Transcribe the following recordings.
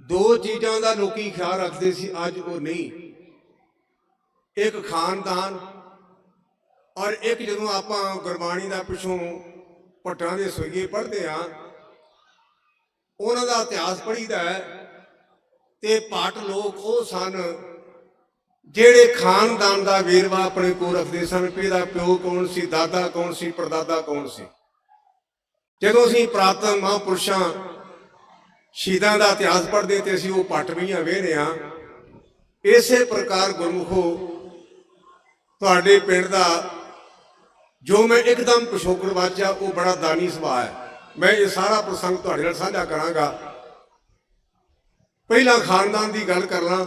ਦੋ ਚੀਜ਼ਾਂ ਦਾ ਲੋਕੀ ਖਿਆਲ ਰੱਖਦੇ ਸੀ, ਅੱਜ ਉਹ ਨਹੀਂ। ਇੱਕ ਖਾਨਦਾਨ ਔਰ ਇੱਕ ਜਦੋਂ ਆਪਾਂ ਗੁਰਬਾਣੀ ਦਾ ਪਿਛੋਂ ਪਟਾਂ ਦੇ ਸੋਈਏ ਪੜ੍ਹਦੇ ਆ ਉਹਨਾਂ ਦਾ ਇਤਿਹਾਸ ਪੜ੍ਹੀਦਾ ਹੈ ਤੇ ਪਾਟ ਲੋਕ ਉਹ ਸਨ ਜਿਹੜੇ ਖਾਨਦਾਨ ਦਾ ਵੇਰਵਾ ਆਪਣੇ ਕੋਲ ਰੱਖਦੇ ਸਨ ਕਿ ਇਹਦਾ ਪਿਓ ਕੌਣ ਸੀ, ਦਾਦਾ ਕੌਣ ਸੀ, ਪਰਦਾਦਾ ਕੌਣ ਸੀ। ਜਦੋਂ ਅਸੀਂ ਪ੍ਰਾਤਨ ਮਹਾਂਪੁਰਸ਼ਾਂ ਸ਼ਹੀਦਾਂ ਦਾ ਇਤਿਹਾਸ ਪੜ੍ਹਦੇ ਤੇ ਅਸੀਂ ਉਹ ਪੱਟ ਵੀਆਂ ਵੇਖਦੇ ਹਾਂ। ਇਸੇ ਪ੍ਰਕਾਰ ਗੁਰਮੁਖੋ, ਤੁਹਾਡੇ ਪਿੰਡ ਦਾ ਜੋ ਮੈਂ ਇੱਕਦਮ ਪਿਛੋਕੜ ਵਾਚਿਆ, ਉਹ ਬੜਾ ਦਾਨੀ ਸੁਭਾਅ ਹੈ। ਮੈਂ ਇਹ ਸਾਰਾ ਪ੍ਰਸੰਗ ਤੁਹਾਡੇ ਨਾਲ ਸਾਂਝਾ ਕਰਾਂਗਾ। ਪਹਿਲਾਂ ਖਾਨਦਾਨ ਦੀ ਗੱਲ ਕਰ ਲਾਂ।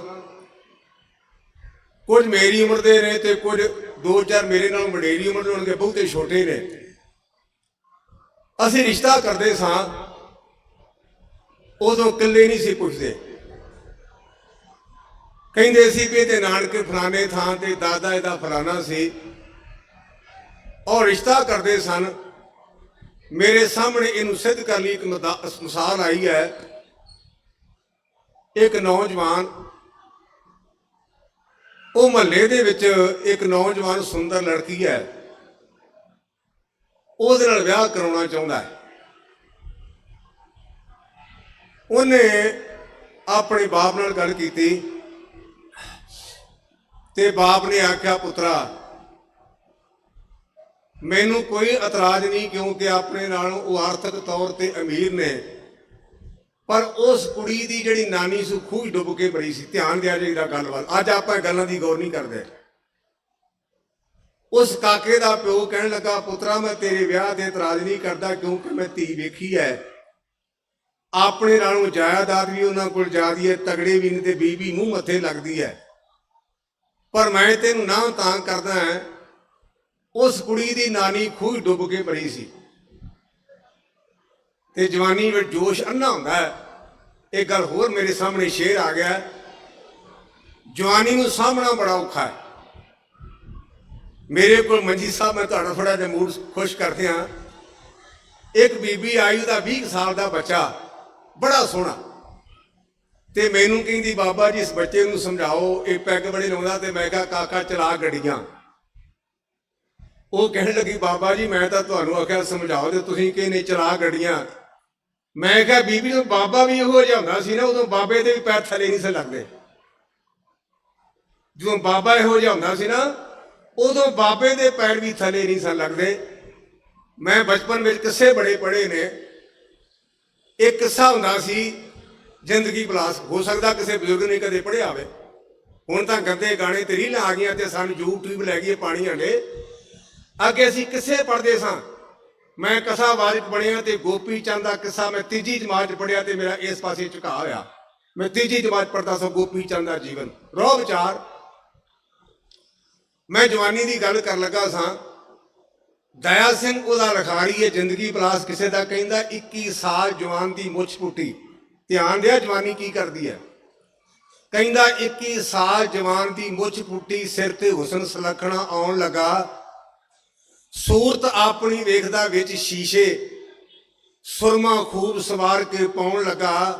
ਕੁਝ ਮੇਰੀ ਉਮਰ ਦੇ ਨੇ ਤੇ ਕੁਝ ਦੋ ਚਾਰ ਮੇਰੇ ਨਾਲ ਵਡੇਰੀ ਉਮਰ ਦੇ ਹੋਣਗੇ, ਬਹੁਤੇ ਛੋਟੇ ਨੇ। ਅਸੀਂ ਰਿਸ਼ਤਾ ਕਰਦੇ ਸਾਂ। ਉਦੋਂ ਇਕੱਲੇ ਨਹੀਂ ਸੀ ਪੁੱਛਦੇ। ਕਹਿੰਦੇ ਸੀ ਵੀ ਇਹਦੇ ਨਾਨਕੇ ਫਲਾਣੇ ਥਾਂ ਤੇ ਦਾਦਾ ਇਹਦਾ ਫਲਾਣਾ ਸੀ। ਔਰ ਰਿਸ਼ਤਾ ਕਰਦੇ ਸਨ। ਮੇਰੇ ਸਾਹਮਣੇ ਇਹਨੂੰ ਸਿੱਧ ਕਰਨ ਲਈ ਇੱਕ ਮਦਾ- ਮਿਸਾਲ ਆਈ ਹੈ। ਇੱਕ ਨੌਜਵਾਨ, ਉਹ ਮਹੱਲੇ ਦੇ ਵਿੱਚ ਇੱਕ ਨੌਜਵਾਨ ਸੁੰਦਰ ਲੜਕੀ ਹੈ। ਉਹਦੇ ਨਾਲ ਵਿਆਹ ਕਰਾਉਣਾ ਚਾਹੁੰਦਾ ਹੈ। ਉਹਨੇ ਆਪਣੇ ਬਾਪ ਨਾਲ ਗੱਲ ਕੀਤੀ ਤੇ ਬਾਪ ਨੇ ਆਖਿਆ, ਪੁੱਤਰਾ, ਮੈਨੂੰ ਕੋਈ ਇਤਰਾਜ਼ ਨਹੀਂ ਕਿਉਂਕਿ ਆਪਣੇ ਨਾਲੋਂ ਉਹ ਆਰਥਿਕ ਤੌਰ ਤੇ ਅਮੀਰ ਨੇ, ਪਰ ਉਸ ਕੁੜੀ ਦੀ ਜਿਹੜੀ ਨਾਨੀ ਸੀ ਖੂਹ ਡੁੱਬ ਕੇ ਬੜੀ ਸੀ। ਧਿਆਨ ਦਿਆ ਜਾਈਦਾ ਗੱਲ ਵੱਲ ਅੱਜ ਆਪਾਂ ਗੱਲਾਂ ਦੀ ਗੌਰ ਨਹੀਂ ਕਰਦੇ। ਉਸ ਕਾਕੇ ਦਾ ਪਿਓ ਕਹਿਣ ਲੱਗਾ, ਪੁੱਤਰਾ, ਮੈਂ ਤੇਰੇ ਵਿਆਹ ਤੇ ਇਤਰਾਜ਼ ਨਹੀਂ ਕਰਦਾ ਕਿਉਂਕਿ ਮੈਂ ਧੀ ਵੇਖੀ ਹੈ। ਆਪਣੇ ਨਾਲੋਂ ਜਾਇਦਾਦ ਵੀ ਉਹਨਾਂ ਕੋਲ ਜ਼ਿਆਦੀ ਹੈ, ਤਗੜੇ ਵੀ ਨੇ ਤੇ ਬੀਬੀ ਮੂੰਹ ਮੱਥੇ ਲੱਗਦੀ ਹੈ। ਪਰ ਮੈਂ ਤੈਨੂੰ ਨਾ ਤਾਂ ਕਰਦਾ ਹਾਂ, ਉਸ ਕੁੜੀ ਦੀ ਨਾਨੀ ਖੂਹ ਡੁੱਬ ਕੇ ਮਰੀ ਸੀ। ਤੇ ਜਵਾਨੀ ਵਿੱਚ ਜੋਸ਼ ਅੰਨਾ ਹੁੰਦਾ ਹੈ। ਇਹ ਗੱਲ ਹੋਰ ਮੇਰੇ ਸਾਹਮਣੇ ਸ਼ੇਰ ਆ ਗਿਆ ਜਵਾਨੀ ਨੂੰ ਸਾਹਮਣਾ ਬੜਾ ਔਖਾ ਹੈ। ਮੇਰੇ ਕੋਲ ਮੰਜੀ ਸਾਹਿਬ, ਮੈਂ ਤੁਹਾਡਾ ਥੋੜਾ ਜਿਹਾ ਮੂਡ ਖੁਸ਼ ਕਰਦੇ ਹਾਂ। ਇੱਕ ਬੀਬੀ ਆਈ ਉਹਦਾ 20 ਸਾਲ ਦਾ ਬੱਚਾ ਬੜਾ ਸੋਹਣਾ। ਤੇ ਮੈਨੂੰ ਕਹਿੰਦੀ, ਬਾਬਾ ਜੀ, ਇਸ ਬੱਚੇ ਨੂੰ ਸਮਝਾਓ, ਇਹ ਪੈਗ ਬੜੇ ਲਾਉਂਦਾ ਤੇ ਮੈਂ ਕਿਹਾ, ਕਾਕਾ, ਚਲਾ ਗੜੀਆਂ ਉਹ ਕਹਿਣ ਲੱਗੀ, ਬਾਬਾ ਜੀ, ਮੈਂ ਤਾਂ ਤੁਹਾਨੂੰ ਆਖਿਆ, ਸਮਝਾਓ ਤੇ ਤੁਸੀਂ ਕਹਿੰਦੇ ਚਲਾ ਗੜੀਆਂ ਮੈਂ ਕਿਹਾ, ਬੀਬੀ ਨੂੰ ਬਾਬਾ ਵੀ ਇਹੋ ਜਿਹਾ ਹੁੰਦਾ ਸੀ ਨਾ, ਉਦੋਂ ਬਾਬੇ ਦੇ ਵੀ ਪੈਰ ਥੱਲੇ ਨਹੀਂ ਸੀ ਲੱਗਦੇ। ਜਦੋਂ ਬਾਬਾ ਇਹੋ ਜਿਹਾ ਹੁੰਦਾ ਸੀ ਨਾ, ਉਦੋਂ ਬਾਬੇ ਦੇ ਪੈਰ ਵੀ ਥੱਲੇ ਨਹੀਂ ਸਨ ਲੱਗਦੇ। ਮੈਂ ਬਚਪਨ ਵਿੱਚ ਕਿਸੇ ਬੜੇ ਪੜ੍ਹੇ ਨੇ ਇੱਕ ਕਿੱਸਾ ਹੁੰਦਾ ਸੀ, ਜ਼ਿੰਦਗੀ ਬਲਾਸ ਹੋ ਸਕਦਾ ਕਿਸੇ ਬਜ਼ੁਰਗ ਨੇ ਕਦੇ ਪੜ੍ਹਿਆ ਹੋਵੇ। ਹੁਣ ਤਾਂ ਗੰਦੇ ਗਾਣੇ ਤੇ ਰੀਲਾਂ ਆ ਗਈਆਂ ਤੇ ਸਾਨੂੰ YouTube ਲੈ ਗਈ ਪਾਣੀ ਹੰਡੇ ਅੱਗੇ ਅਸੀਂ ਕਿਸੇ ਪੜ੍ਹਦੇ ਸਾਂ? ਮੈਂ ਕਸਾ ਵਾਰਿਕ ਬਣਿਆ ਤੇ ਗੋਪੀ ਚੰਦ ਦਾ ਕਿੱਸਾ ਮੈਂ ਤੀਜੀ ਜਮਾਤ 'ਚ ਪੜਿਆ ਤੇ ਮੇਰਾ ਇਸ ਪਾਸੇ ਝੁਕਾ ਹੋਇਆ। ਮੈਂ ਤੀਜੀ ਜਮਾਤ ਪੜਦਾ ਸਾਂ ਗੋਪੀ ਚੰਦ ਦਾ ਜੀਵਨ। ਰੋ ਵਿਚਾਰ। ਮੈਂ ਜਵਾਨੀ ਦੀ ਗੱਲ ਕਰਨ ਲੱਗਾ ਸਾਂ। ਦਇਆ ਸਿੰਘ ਉਹਦਾ ਲਖਾਰੀ ਹੈ, ਜ਼ਿੰਦਗੀ ਪਲਾਸ ਕਿਸੇ ਦਾ ਕਹਿੰਦਾ 21 ਸਾਲ ਜਵਾਨ ਦੀ ਮੁੱਛ ਪੁੱਟੀ। ਧਿਆਨ ਦਿਆ ਜਵਾਨੀ ਕੀ ਕਰਦੀ ਹੈ। ਕਹਿੰਦਾ 21 ਸਾਲ ਜਵਾਨ ਦੀ ਮੁੱਛ ਪੁੱਟੀ, ਸਿਰ ਤੇ ਹੁਸਨ ਸੁਲੱਖਣਾ ਆਉਣ ਲਗਾ। ਸੂਰਤ ਆਪਣੀ ਵੇਖਦਾ ਵਿੱਚ ਸ਼ੀਸ਼ੇ, ਸੁਰਮਾ ਖੂਬ ਸਵਾਰ ਕੇ ਪਾਉਣ ਲਗਾ।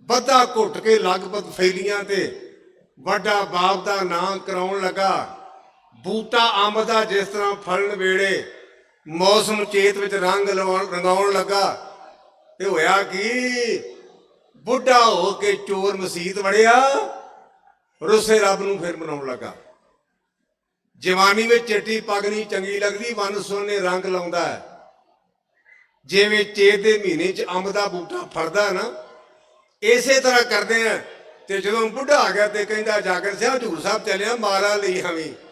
ਬੱਧਾ ਘੁੱਟ ਕੇ ਲਗਭਗ ਫੈਲੀਆਂ ਤੇ ਵੱਡਾ ਬਾਪ ਦਾ ਨਾਂ ਕਰਾਉਣ ਲਗਾ। ਬੂਟਾ ਅੰਬ ਦਾ ਜਿਸ ਤਰ੍ਹਾਂ ਫਲਣ ਵੇਲੇ ਮੌਸਮ ਚੇਤ ਵਿੱਚ ਰੰਗ ਲਵਾਉਣ ਰੰਗਾਉਣ ਲੱਗਾ, ਤੇ ਹੋਇਆ ਕੀ? ਬੁੱਢਾ ਹੋ ਕੇ ਚੋਰ ਮਸੀਤ ਵੜਿਆ, ਰੁੱਸੇ ਰੱਬ ਨੂੰ ਫਿਰ ਮਨਾਉਣ ਲੱਗਾ। ਜਵਾਨੀ ਵਿੱਚ ਚਿੱਟੀ ਪੱਗ ਨਹੀਂ ਚੰਗੀ ਲੱਗਦੀ ਵਨ ਸੋਨੇ ਰੰਗ ਲਾਉਂਦਾ ਹੈ। ਜਿਵੇਂ ਚੇਤ ਦੇ ਮਹੀਨੇ 'ਚ ਅੰਬ ਦਾ ਬੂਟਾ ਫੜਦਾ ਨਾ, ਇਸੇ ਤਰ੍ਹਾਂ ਕਰਦੇ ਆ। ਤੇ ਜਦੋਂ ਬੁੱਢਾ ਆ ਗਿਆ ਤੇ ਕਹਿੰਦਾ, ਜਾਗਰ ਸਿੰਘ ਹਜੂਰ ਸਾਹਿਬ ਚੱਲਿਆ, ਮਾਰਾ ਲਈ ਹਵੇਂ।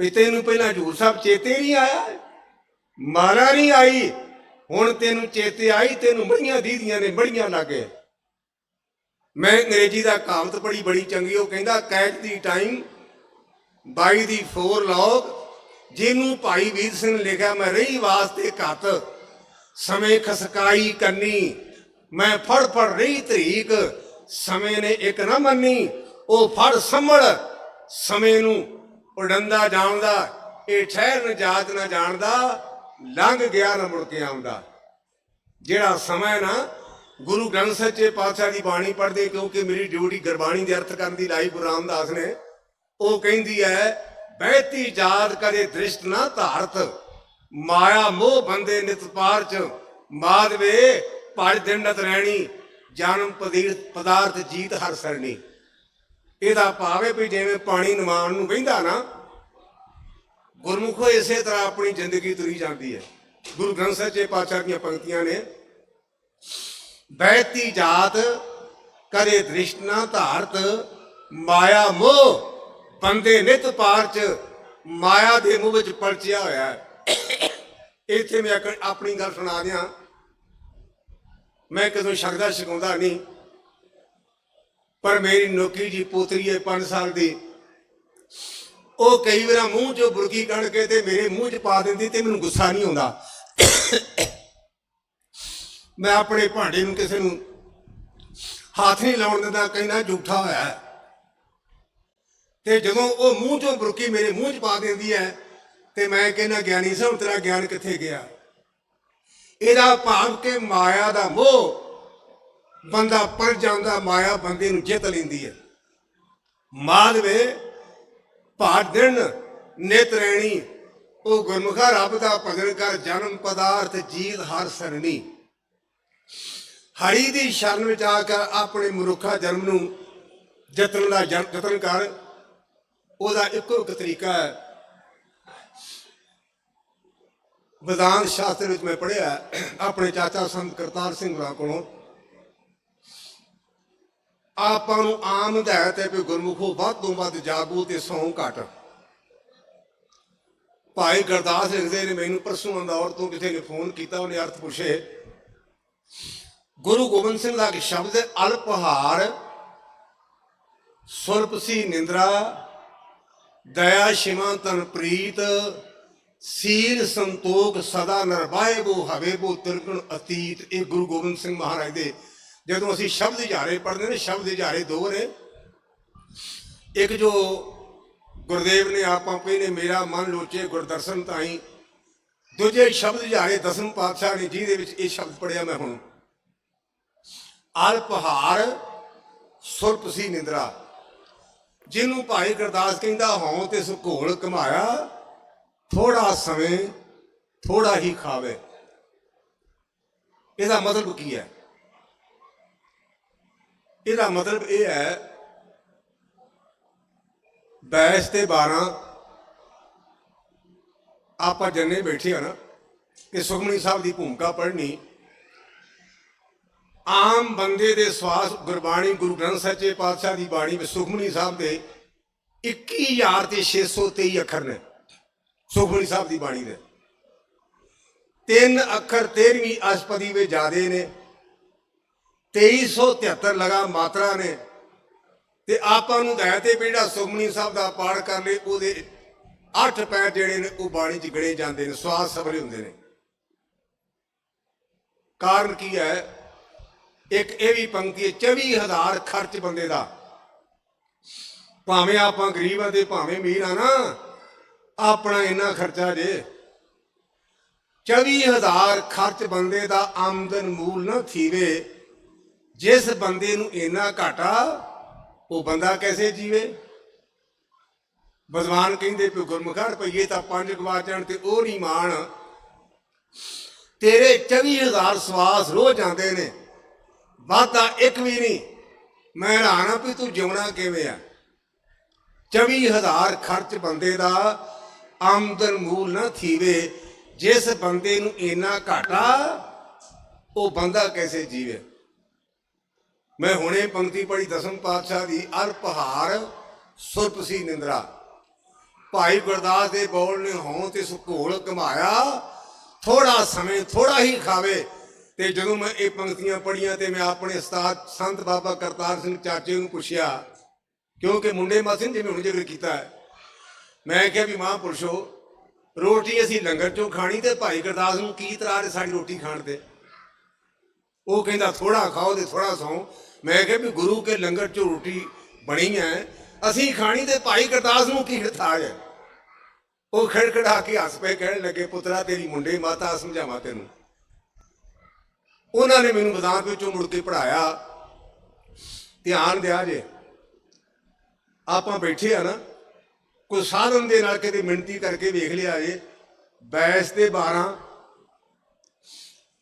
ਵੀ ਤੈਨੂੰ ਪਹਿਲਾਂ ਹਜੂਰ ਸਾਹਿਬ ਚੇਤੇ ਨਹੀਂ ਆਇਆ? ਮਾਰਾ ਨਹੀਂ ਆਈ। ਹੁਣ ਤੈਨੂੰ ਚੇਤੇ ਆਈ, ਤੈਨੂੰ ਬੜੀਆਂ ਦੀਦੀਆਂ ਨੇ, ਬੜੀਆਂ ਲੱਗੇ। ਮੈਂ ਅੰਗਰੇਜ਼ੀ ਦਾ ਕਹਾਵਤ ਪੜੀ ਬੜੀ ਚੰਗੀ, ਉਹ ਕਹਿੰਦਾ ਕੈਚ ਦੀ ਟਾਈਮ, ਬਾਈ ਦੀ ਫੋਰ ਲੌਗ, ਜਿਹਨੂੰ ਭਾਈ ਵੀਰ ਸਿੰਘ ਲਿਖਿਆ, ਮੈਂ ਰਹੀ ਵਾਸਤੇ ਘੱਤ, ਸਮੇਂ ਖਸਕਾਈ ਕੰਨੀ, ਮੈਂ ਫੜ ਫੜ ਰਹੀ ਤਰੀਕ ਸਮੇਂ ਨੇ ਇੱਕ ਨਾ ਮੰਨੀ, ਉਹ ਫੜ ਸੰਭਲ, ਸਮੇਂ ਨੂੰ ਉਡੰਦਾ ਜਾਣਦਾ, ਇਹ ਠਹਿਰ ਨ ਨਾ ਜਾਣਦਾ, ਲੰਘ ਗਿਆ ਨਾ ਮੁੜ ਕੇ ਆਉਂਦਾ। ਜਿਹੜਾ ਸਮਾਂ ਨਾ, ਗੁਰੂ ਗ੍ਰੰਥ ਸੱਚੇ ਪਾਤਸ਼ਾਹ ਦੀ ਬਾਣੀ ਪੜ੍ਹਦੇ, ਕਿਉਂਕਿ ਮੇਰੀ ਡਿਊਟੀ ਗੁਰਬਾਣੀ ਦੇ ਅਰਥ ਕਰਨ ਦੀ ਲਾਈ ਗੁਰੂ ਰਾਮਦਾਸ ਨੇ, ਉਹ ਕਹਿੰਦੀ ਹੈ, ਬਹਿਤੀ ਜਾਤ ਕਰੇ ਦ੍ਰਿਸ਼ਟ ਨਾ ਧਾਰਤ, ਮਾਇਆ ਮੋਹ ਬੰਦੇ ਨਿਤ ਪਾਰ ਚ ਮਾਦਵੇ ਭਜ ਦਿਨ ਨਤ ਰਹਿਣੀ, ਜਨਮ ਪਦਾਰਥ ਜੀਤ ਹਰ ਸਰਣੀ। ਇਹਦਾ ਭਾਵੇਂ ਵੀ ਜਿਵੇਂ ਪਾਣੀ ਨਿਵਾਣ ਨੂੰ ਵਹਿੰਦਾ ਨਾ, ਗੁਰਮੁਖੋ ਇਸੇ ਤਰ੍ਹਾਂ ਆਪਣੀ ਜ਼ਿੰਦਗੀ ਤੁਰੀ ਜਾਂਦੀ ਹੈ। ਗੁਰੂ ਗ੍ਰੰਥ ਸਾਹਿਬ ਜੀ ਪਾਤਸ਼ਾਹ ਦੀਆਂ ਪੰਕਤੀਆਂ ਨੇ, ਬਹਿਤੀ ਜਾਤ ਕਰੇ ਦ੍ਰਿਸ਼ਨਾ ਧਾਰਤ, ਮਾਇਆ ਮੋਹ ਬੰਦੇ ਨਿਤ ਪਾਰ ਚ, ਮਾਇਆ ਦੇ ਮੂੰਹ ਵਿੱਚ ਪਲਚਿਆ ਹੋਇਆ ਹੈ। ਇੱਥੇ ਮੈਂ ਆਪਣੀ ਗੱਲ ਸੁਣਾ ਦਿਆਂ। ਮੈਂ ਕਦੋਂ ਸ਼ਕਦਾ ਸ਼ਿਕਾਉਂਦਾ ਨਹੀਂ। ਪਰ ਮੇਰੀ ਨੋਕੀ ਜੀ ਪੋਤਰੀ ਹੈ 5 ਸਾਲ ਦੀ, ਉਹ ਕਈ ਵਾਰ ਮੂੰਹ ਚੋਂ ਬੁਰਕੀ ਕੱਢ ਕੇ ਤੇ ਮੇਰੇ ਮੂੰਹ 'ਚ ਪਾ ਦਿੰਦੀ ਤੇ ਮੈਨੂੰ ਗੁੱਸਾ ਨਹੀਂ ਆਉਂਦਾ। ਮੈਂ ਆਪਣੇ ਭਾਂਡੇ ਨੂੰ ਕਿਸੇ ਨੂੰ ਹੱਥ ਨਹੀਂ ਲਾਉਣ ਦਿੰਦਾ, ਕਹਿੰਦਾ ਝੂਠਾ ਹੋਇਆ ਤੇ ਜਦੋਂ ਉਹ ਮੂੰਹ ਚੋਂ ਬੁਰਕੀ ਮੇਰੇ ਮੂੰਹ 'ਚ ਪਾ ਦਿੰਦੀ ਹੈ ਤੇ ਮੈਂ ਕਹਿੰਦਾ, ਗਿਆਨੀ ਸਾਹਿਬ, ਤੇਰਾ ਗਿਆਨ ਕਿੱਥੇ ਗਿਆ? ਇਹਦਾ ਭਾਵ ਕਿ ਮਾਇਆ ਦਾ ਮੋਹ ਬੰਦਾ ਪਰ ਜਾਂਦਾ, ਮਾਇਆ ਬੰਦੇ ਨੂੰ ਜਿੱਤ ਲੈਂਦੀ ਹੈ। ਮਾਧਵੇ ਭਾਟ ਦਿਨ ਨਿਤ ਰਹਿਣੀ। ਉਹ ਗੁਰਮੁਖਾ ਰੱਬ ਦਾ ਭਜਨ ਕਰ, ਜਨਮ ਪਦਾਰਥ ਜੀਤ ਹਰ ਸਰਣੀ। ਹਰੀ ਦੀ ਸ਼ਰਨ ਵਿੱਚ ਆ ਕੇ ਆਪਣੇ ਮਨੁੱਖਾ ਜਨਮ ਨੂੰ ਜਤਨ ਦਾ ਜਨ- ਜਤਨ ਕਰ। ਉਹਦਾ ਇੱਕੋ ਇੱਕ ਤਰੀਕਾ ਹੈ। ਵਿਧਾਨ ਸ਼ਾਸਤਰ ਵਿੱਚ ਮੈਂ ਪੜ੍ਹਿਆ ਆਪਣੇ ਚਾਚਾ ਸੰਤ ਕਰਤਾਰ ਸਿੰਘ ਰਾ ਕੋਲੋਂ। ਆਪਾਂ ਨੂੰ ਆਮ ਹਦਾਇਤ ਹੈ ਵੀ ਗੁਰਮੁਖੋ ਵੱਧ ਤੋਂ ਵੱਧ ਜਾਗੋ ਤੇ ਸੌਂ ਘਟ। ਭਾਈ ਗੁਰਦਾਸ ਸਿੰਘ ਨੇ ਮੈਨੂੰ ਪਰਸੋਂ ਅੰਦੌਰ ਤੋਂ ਕਿਸੇ ਨੇ ਫੋਨ ਕੀਤਾ, ਉਹਨੇ ਅਰਥ ਪੁੱਛੇ, ਗੁਰੂ ਗੋਬਿੰਦ ਸਿੰਘ ਦਾ ਇੱਕ ਸ਼ਬਦ ਹੈ, ਅਲਪਹਾਰ। ਸੁਰਪਸੀ ਨਿੰਦਰਾ, ਦਇਆ ਸ਼ਿਮਾ ਤਨ ਪ੍ਰੀਤ। ਸੀਰ ਸੰਤੋਖ ਸਦਾ ਨਰਵਾਏ ਬੋ ਹਵੇ ਬੋ ਤਿਰਗਣ ਅਤੀਤ। ਇਹ ਗੁਰੂ ਗੋਬਿੰਦ ਸਿੰਘ ਮਹਾਰਾਜ ਦੇ ਜਦੋਂ ਅਸੀਂ ਸ਼ਬਦ ਇਜਾਰੇ ਪੜ੍ਹਦੇ ਨੇ, ਸ਼ਬਦ ਇਜਾਰੇ ਦੋ ਨੇ। ਇੱਕ ਜੋ ਗੁਰਦੇਵ ਨੇ ਆਪਾਂ ਪਈ ਨੇ, ਮੇਰਾ ਮਨ ਲੋਚੇ ਗੁਰਦਰਸ਼ਨ ਤਾਈ। ਦੂਜੇ ਸ਼ਬਦ ਜਾਰੇ ਦਸਮ ਪਾਤਸ਼ਾਹ ਨੇ, ਜਿਹਦੇ ਵਿੱਚ ਇਹ ਸ਼ਬਦ ਪੜਿਆ ਮੈਂ ਹੁਣ। ਅਲਪਹਾਰ ਸੁਰਪ ਸੀ ਨਿੰਦਰਾ। ਜਿਹਨੂੰ ਭਾਈ ਗੁਰਦਾਸ ਕਹਿੰਦਾ, ਹਉ ਤੇ ਸੁਕੋਲ ਕਮਾਇਆ ਥੋੜਾ ਸਮੇਂ ਥੋੜਾ ਹੀ ਖਾਵੇ। ਇਹਦਾ ਮਤਲਬ ਕੀ ਹੈ? ਇਹਦਾ ਮਤਲਬ ਇਹ ਹੈ ਬੈਸ ਤੇ 12 ਆਪਾਂ ਜੰਨੇ ਬੈਠੇ ਆ ਨਾ ਕਿ ਸੁਖਮਨੀ ਸਾਹਿਬ ਦੀ ਭੂਮਿਕਾ ਪੜ੍ਹਨੀ, ਆਮ ਬੰਦੇ ਦੇ ਸਵਾਸ ਗੁਰਬਾਣੀ ਗੁਰੂ ਗ੍ਰੰਥ ਸੱਚੇ ਪਾਤਸ਼ਾਹ ਦੀ ਬਾਣੀ ਵਿੱਚ ਸੁਖਮਨੀ ਸਾਹਿਬ ਦੇ 21000 ਤੇ 623 ਅੱਖਰ ਨੇ, ਸੁਖਮਨੀ ਸਾਹਿਬ ਦੀ ਬਾਣੀ ਦੇ। ਤਿੰਨ ਅੱਖਰ 13ਵੀਂ ਅਸ਼ਪਦੀ ਵਿੱਚ ਜਾਦੇ ਨੇ 2373 ਲਗਾ ਮਾਤਰਾ ਨੇ ਤੇ ਆਪਾਂ ਨੂੰ ਦਇਆ ਤੇ ਵੀ ਜਿਹੜਾ ਸੁਖਮਨੀ ਸਾਹਿਬ ਦਾ ਪਾਠ ਕਰ ਲਈ, ਉਹਦੇ ਅੱਠ ਪੈਰ ਜਿਹੜੇ ਨੇ, ਉਹ ਬਾਣੀ ਚ ਗੜੇ ਜਾਂਦੇ ਨੇ ਸਵਾਸ ਸਬਰੇ ਹੁੰਦੇ ਨੇ। ਕਾਰਨ ਕੀ ਹੈ? ਇੱਕ ਇਹ ਵੀ ਪੰਕਤੀ ਹੈ 24000 ਖਰਚ ਬੰਦੇ ਦਾ। ਭਾਵੇਂ ਆਪਾਂ ਗਰੀਬ ਆ ਤੇ ਭਾਵੇਂ ਅਮੀਰ ਆ ਨਾ, ਆਪਣਾ ਇੰਨਾ ਖਰਚਾ ਜੇ। 24000 ਖਰਚ ਬੰਦੇ ਦਾ ਆਮਦਨ ਮੂਲ ਨਾ ਥੀਵੇ ਜਿਸ ਬੰਦੇ ਨੂੰ ਇੰਨਾ ਘਾਟਾ, ਉਹ ਬੰਦਾ ਕੈਸੇ ਜੀਵੇ? ਬਦਵਾਨ ਕਹਿੰਦੇ ਵੀ ਗੁਰਮੁਖਾ ਰੁਪਈਏ ਤਾਂ ਪੰਜ ਗਵਾ ਜਾਣ ਤੇ ਉਹ ਨਹੀਂ ਮਾਣ। ਤੇਰੇ 24000 ਸਵਾਸ ਰੋਜ਼ ਜਾਂਦੇ ਨੇ। ਵਾਧਾ ਇੱਕ ਵੀ ਨਹੀਂ। ਮੈਂ ਹੈਰਾਨ ਆ ਵੀ ਤੂੰ ਜਿਉਣਾ ਕਿਵੇਂ ਆ। 24000 ਖਰਚ ਬੰਦੇ ਦਾ ਆਮਦਨ ਮੂਲ ਨਾ ਥੀਵੇ। ਜਿਸ ਬੰਦੇ ਨੂੰ ਇੰਨਾ ਘਾਟਾ, ਉਹ ਬੰਦਾ ਕੈਸੇ ਜੀਵੇ? ਮੈਂ ਹੁਣੇ ਪੰਕਤੀ ਪੜ੍ਹੀ ਦਸਮ ਪਾਤਸ਼ਾਹ ਦੀ ਅਲਪਹਾਰ ਸੁਰਪਸੀ ਨਿੰਦਰਾ। ਭਾਈ ਗੁਰਦਾਸ ਦੇ ਬੋਲ ਨੇ ਹੋਂ ਤੇ ਸੁਕੋਲ ਕਮਾਇਆ ਥੋੜਾ ਸਮੇਂ ਥੋੜਾ ਹੀ ਖਾਵੇ। ਤੇ ਜਦੋਂ ਮੈਂ ਇਹ ਪੰਕਤੀਆਂ ਪੜ੍ਹੀਆਂ ਤੇ ਮੈਂ ਆਪਣੇ ਉਸਤਾਦ ਸੰਤ ਬਾਬਾ ਕਰਤਾਰ ਸਿੰਘ ਚਾਚੇ ਨੂੰ ਪੁੱਛਿਆ, ਕਿਉਂਕਿ ਮੁੰਡੇ ਮਾਸੀ ਜਿਵੇਂ ਹੁਣ ਜ਼ਿਕਰ ਕੀਤਾ ਹੈ, ਮੈਂ ਕਿਹਾ ਵੀ ਮਹਾਂਪੁਰਸ਼ੋ, ਰੋਟੀ ਅਸੀਂ ਲੰਗਰ ਚੋਂ ਖਾਣੀ ਤੇ ਭਾਈ ਗੁਰਦਾਸ ਨੂੰ ਕੀ ਇਤਰਾਜ਼ ਸਾਡੀ ਰੋਟੀ ਖਾਣ ਤੇ? ਉਹ ਕਹਿੰਦਾ ਥੋੜਾ ਖਾਓ ਤੇ ਥੋੜਾ ਸੌਂ। ਮੈਂ ਕਿਹਾ ਵੀ ਗੁਰੂ ਕੇ ਲੰਗਰ ਚੋਂ ਰੋਟੀ ਬਣੀ ਹੈ ਅਸੀਂ ਖਾਣੀ ਤੇ ਭਾਈ ਗੁਰਦਾਸ ਨੂੰ ਕੀ ਇਤਰਾਜ਼ ਹੈ ਉਹ ਖੜਖੜਾ ਕੇ ਹੱਸ ਪਏ, ਕਹਿਣ ਲੱਗੇ, ਪੁੱਤਰਾ, ਤੇਰੀ ਮੁੰਡੇ ਮਾਤਾ ਸਮਝਾਵਾਂ ਤੈਨੂੰ। ਉਹਨਾਂ ਨੇ ਮੈਨੂੰ ਮੈਦਾਨ ਵਿੱਚੋਂ ਮੁੜ ਕੇ ਪੜਾਇਆ ਧਿਆਨ ਦਿਆ ਜੇ। ਆਪਾਂ ਬੈਠੇ ਆ ਨਾ, ਕੋਈ ਸਾਧਨ ਦੇ ਨਾਲ ਕਿਤੇ ਮਿੰਤੀ ਕਰਕੇ ਵੇਖ ਲਿਆ ਜੇ। ਬੈਸ ਤੇ 12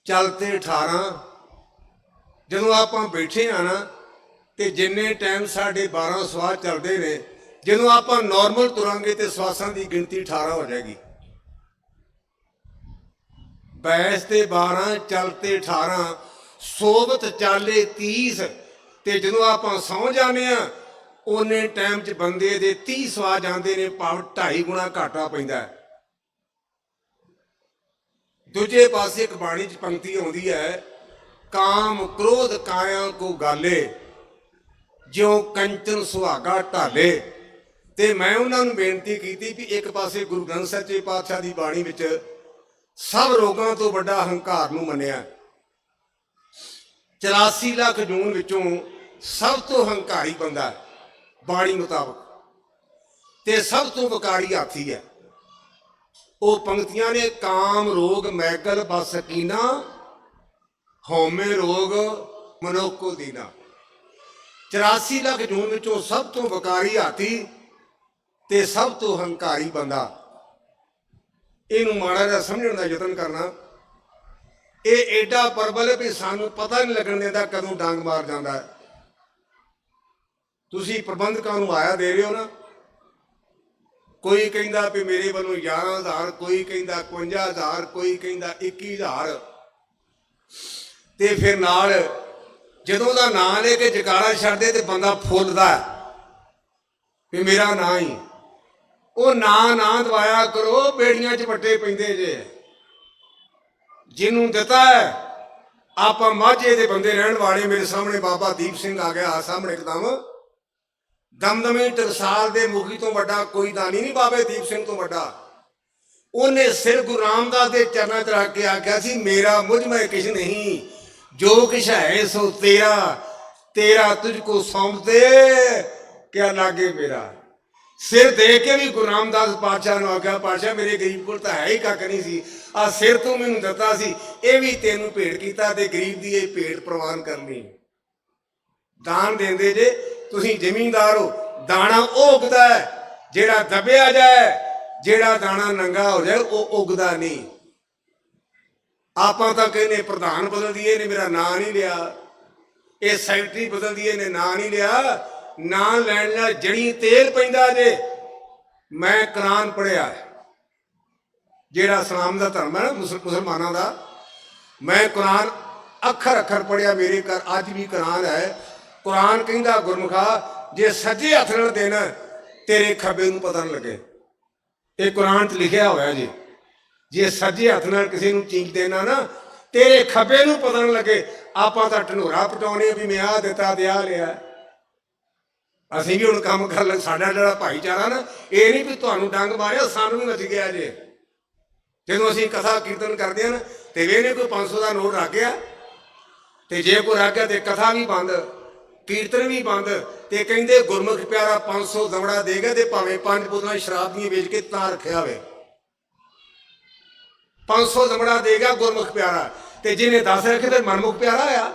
ਚੱਲ ਤੇ 18 ਜਦੋਂ ਆਪਾਂ ਬੈਠੇ ਆ ਨਾ, ਤੇ ਜਿੰਨੇ ਟਾਈਮ ਸਾਡੇ 12 ਸਵਾਸ ਚੱਲਦੇ ਨੇ, ਜਦੋਂ ਆਪਾਂ ਨਾਰਮਲ ਤੁਰਾਂਗੇ ਤੇ ਸਵਾਸਾਂ ਦੀ ਗਿਣਤੀ 18 ਹੋ ਜਾਏਗੀ। ਬੈਸ ਤੇ 12 ਚੱਲ ਤੇ 18 ਸੋਬਤ ਚਾਲੇ 30 ਤੇ ਜਦੋਂ ਆਪਾਂ ਸੌ ਜਾਂਦੇ ਆ, ਉਹਨੇ ਟਾਈਮ 'ਚ ਬੰਦੇ ਦੇ 30 ਸਵਾ ਜਾਂਦੇ ਨੇ, ਭਾਵ 2.5 ਗੁਣਾ ਘਾਟਾ ਪੈਂਦਾ ਹੈ। ਦੂਜੇ ਪਾਸੇ ਇੱਕ ਬਾਣੀ 'ਚ ਪੰਕਤੀ ਆਉਂਦੀ ਹੈ ਕਾਮ ਕ੍ਰੋਧ ਕਾਇਆ ਕੋ ਗਾਲੇ, ਜਿਉ ਕੰਚਨ ਸੁਹਾਗਾ ਢਾਲੇ। ਤੇ ਮੈਂ ਉਹਨਾਂ ਨੂੰ ਬੇਨਤੀ ਕੀਤੀ ਵੀ ਇੱਕ ਪਾਸੇ ਗੁਰੂ ਗ੍ਰੰਥ ਸਾਹਿਬ ਜੀ ਪਾਤਸ਼ਾਹ ਦੀ ਬਾਣੀ ਵਿੱਚ ਸਭ ਰੋਗਾਂ ਤੋਂ ਵੱਡਾ ਹੰਕਾਰ ਨੂੰ ਮੰਨਿਆ। 84 ਲੱਖ ਜੂਨ ਵਿੱਚੋਂ ਸਭ ਤੋਂ ਹੰਕਾਰੀ ਬੰਦਾ ਬਾਣੀ ਮੁਤਾਬਕ ਤੇ ਸਭ ਤੋਂ ਵਕਾਰੀ ਹਾਥੀ ਹੈ। ਉਹ ਪੰਕਤੀਆਂ ਨੇ ਕਾਮ ਰੋਗ ਮੈਗਲ ਬਸਕੀਨਾ ਹਉਮੈ ਰੋਗ ਮਨੋਕੋ ਦੀਨਾ 84 ਲੱਖ ਜੂਨ ਵਿੱਚੋਂ ਸਭ ਤੋਂ ਵਕਾਰੀ ਹਾਥੀ ਤੇ ਸਭ ਤੋਂ ਹੰਕਾਰੀ ਬੰਦਾ। ਇਹਨੂੰ ਮਾੜਾ ਜਿਹਾ ਸਮਝਣ ਦਾ ਯਤਨ ਕਰਨਾ। ਇਹ ਐਡਾ ਪਰਬਲ ਹੈ ਵੀ ਸਾਨੂੰ ਪਤਾ ਨਹੀਂ ਲੱਗਣ ਦਿੰਦਾ ਕਦੋਂ ਡਾਂਗ ਮਾਰ ਜਾਂਦਾ ਹੈ। ਤੁਸੀਂ ਪ੍ਰਬੰਧਕਾਂ ਨੂੰ ਆਇਆ ਦੇ ਰਹੇ ਹੋ ਨਾ। ਕੋਈ ਕਹਿੰਦਾ ਵੀ ਮੇਰੇ ਵੱਲੋਂ 11000 ਕੋਈ ਕਹਿੰਦਾ 51000 ਕੋਈ ਕਹਿੰਦਾ 21000 ਤੇ ਫਿਰ ਨਾਲ ਜਦੋਂ ਦਾ ਨਾਂ ਲੈ ਕੇ ਜਕਾਰਾ ਛੱਡਦੇ ਤੇ ਬੰਦਾ ਫੁੱਲਦਾ ਵੀ ਮੇਰਾ ਨਾਂ ਹੀ ਉਹ ਨਾਂ ਨਾ ਦਵਾਇਆ ਕਰੋ, ਬੇੜੀਆਂ 'ਚ ਵੱਟੇ ਪੈਂਦੇ ਜੇ। ਜਿਹਨੂੰ ਦਿੱਤਾ ਹੈ, ਆਪਾਂ ਮਾਝੇ ਦੇ ਬੰਦੇ ਰਹਿਣ ਵਾਲੇ, ਮੇਰੇ ਸਾਹਮਣੇ ਬਾਬਾ ਦੀਪ ਸਿੰਘ ਆ ਗਿਆ ਸਾਹਮਣੇ ਇੱਕਦਮ। ਦਮਦਮੀ ਟਰਸਾਲ ਦੇ ਮੁਖੀ ਤੋਂ ਵੱਡਾ ਕੋਈ ਦਾਨੀ ਨਹੀਂ, ਬਾਬੇ ਦੀਪ ਸਿੰਘ ਤੋਂ ਵੱਡਾ। ਉਹਨੇ ਸਿਰ ਗੁਰੂ ਰਾਮਦਾਸ ਦੇ ਚਰਨਾਂ 'ਚ ਰੱਖ ਕੇ ਆਖਿਆ ਸੀ, ਮੇਰਾ ਮੁਝ ਮੈਂ ਕਿਛ ਨਹੀਂ ਜੋ ਕਿਛ ਹੈ ਸੋ ਤੇਰਾ ਤੇਰਾ ਤੁਝ ਕੋ ਸੌਂਪਦੇ ਕਿਆ ਲਾਗੇ ਮੇਰਾ। ਸਿਰ ਦੇ ਕੇ ਵੀ ਗੁਰੂ ਰਾਮਦਾਸ ਪਾਤਸ਼ਾਹ ਨੂੰ ਆਖਿਆ, ਪਾਤਸ਼ਾਹ, ਮੇਰੇ ਗਰੀਬ ਕੋਲ ਤਾਂ ਹੈ ਹੀ ਕੱਖ ਨਹੀਂ ਸੀ। ਆ ਸਿਰ ਤੂੰ ਮੈਨੂੰ ਦਿੱਤਾ ਸੀ, ਇਹ ਵੀ ਤੈਨੂੰ ਭੇਟ ਕੀਤਾ ਤੇ ਗਰੀਬ ਦੀ ਇਹ ਭੇਟ ਪ੍ਰਵਾਨ ਕਰਨੀ। ਦਾਨ ਦਿੰਦੇ ਜੇ ਤੁਸੀਂ ਜ਼ਮੀਂਦਾਰ ਹੋ, ਦਾਣਾ ਉਹ ਉਗਦਾ ਜਿਹੜਾ ਦਬਿਆ ਜਾਏ, ਜਿਹੜਾ ਦਾਣਾ ਨੰਗਾ ਹੋ ਜਾਏ, ਉਹ ਉਗਦਾ ਨਹੀਂ। ਆਪਾਂ ਤਾਂ ਕਹਿੰਦੇ ਪ੍ਰਧਾਨ ਬਦਲ ਦੀਏ ਨੇ ਮੇਰਾ ਨਾਂ ਨਹੀਂ ਲਿਆ। ਇਹ ਸੈਕਟਰੀ ਬਦਲ ਦੀਏ ਨੇ ਨਾਂ ਨਹੀਂ ਲਿਆ। ਨਾਂ ਲੈਣ ਨਾਲ ਜੜੀ ਤੇਲ ਪੈਂਦਾ ਜੇ। ਮੈਂ ਕੁਰਾਨ ਪੜਿਆ ਜਿਹੜਾ ਇਸਲਾਮ ਦਾ ਧਰਮ ਹੈ ਨਾ, ਮੁਸਲ- ਮੁਸਲਮਾਨਾਂ ਦਾ, ਮੈਂ ਕੁਰਾਨ ਅੱਖਰ ਅੱਖਰ ਪੜਿਆ ਮੇਰੇ ਘਰ। ਅੱਜ ਵੀ ਕੁਰਾਨ ਹੈ। ਕੁਰਾਨ ਕਹਿੰਦਾ, ਗੁਰਮੁਖਾ, ਜੇ ਸੱਜੇ ਹੱਥ ਨਾਲ ਦੇਣਾ, ਤੇਰੇ ਖੱਬੇ ਨੂੰ ਪਤਾ ਨਾ ਲੱਗੇ। ਇਹ ਕੁਰਾਨ 'ਚ ਲਿਖਿਆ ਹੋਇਆ ਜੀ। ਜੇ ਸੱਜੇ ਹੱਥ ਨਾਲ ਕਿਸੇ ਨੂੰ ਚੀਕ ਦੇਣਾ ਨਾ, ਤੇਰੇ ਖੱਬੇ ਨੂੰ ਪਤਾ ਨਾ ਲੱਗੇ, ਆਪਾਂ ਤਾਂ ਢਨੋਰਾ ਪਟਾਉਣੇ ਵੀ ਮੈਂ ਆ ਦਿੱਤਾ ਤੇ ਆ ਲਿਆ। ਅਸੀਂ ਵੀ ਹੁਣ ਕੰਮ ਕਰ ਲੈ ਸਾਡਾ ਜਿਹੜਾ ਭਾਈਚਾਰਾ ਨਾ, ਇਹ ਨਹੀਂ ਵੀ ਤੁਹਾਨੂੰ ਡੰਗ ਮਾਰਿਆ, ਸਾਨੂੰ ਵੀ ਮਚ ਗਿਆ ਜੇ। ਜਦੋਂ ਅਸੀਂ ਕਥਾ ਕੀਰਤਨ ਕਰਦੇ ਹਾਂ ਤੇ ਵੇਨੇ ਕੋਈ 500 ਦਾ ਨੋਟ ਰੱਖ ਗਿਆ। ਤੇ ਜੇ ਕੋਈ ਰੱਖ ਗਿਆ ਤੇ ਕਥਾ ਵੀ ਬੰਦ, ਕੀਰਤਨ ਵੀ ਬੰਦ, ਤੇ ਕਹਿੰਦੇ ਗੁਰਮੁਖ ਪਿਆਰਾ 500 ਦਮੜਾ ਦੇਗਾ ਤੇ ਭਾਵੇਂ ਪੰਜ ਬੋਤਲਾਂ ਸ਼ਰਾਬ ਦੀਆਂ ਵੇਚ ਕੇ ਤਾਂ ਰੱਖਿਆ ਹੋਵੇ। 500 ਦਮੜਾ ਦੇਗਾ ਗੁਰਮੁਖ ਪਿਆਰਾ। ਤੇ ਜਿਹਨੇ ਦੱਸ ਰੱਖੇ ਤੇ ਮਨਮੁਖ ਪਿਆਰਾ ਆ।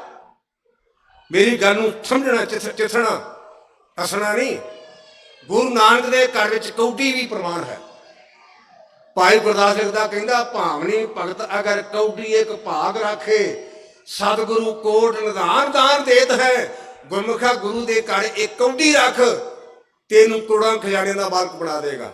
ਮੇਰੀ ਗੱਲ ਨੂੰ ਸਮਝਣਾ, ਚਿਥ- ਚਿਥਣਾ ਹੱਸਣਾ ਨਹੀਂ। ਗੁਰੂ ਨਾਨਕ ਦੇ ਘਰ ਵਿੱਚ ਕੌਡੀ ਵੀ ਪ੍ਰਮਾਣ ਹੈ। ਭਾਈ ਗੁਰਦਾਸ ਲਿਖਦਾ ਕਹਿੰਦਾ ਭਾਵਨੀ ਭਗਤ, ਅਗਰ ਕੌਡੀ ਇੱਕ ਭਾਗ ਰਾਖੇ, ਸਤਿਗੁਰੂ ਕੋਟ ਨਿਧਾਨ ਦਾਨ ਦੇਤ ਹੈ। ਗੁਰਮੁਖਾ ਗੁਰੂ ਦੇ ਘਰ ਇੱਕ ਕੌਡੀ ਰੱਖ ਤੈਨੂੰ ਕਰੋੜਾਂ ਖਜ਼ਾਨੇ ਦਾ ਮਾਲਕ ਬਣਾ ਦੇਗਾ।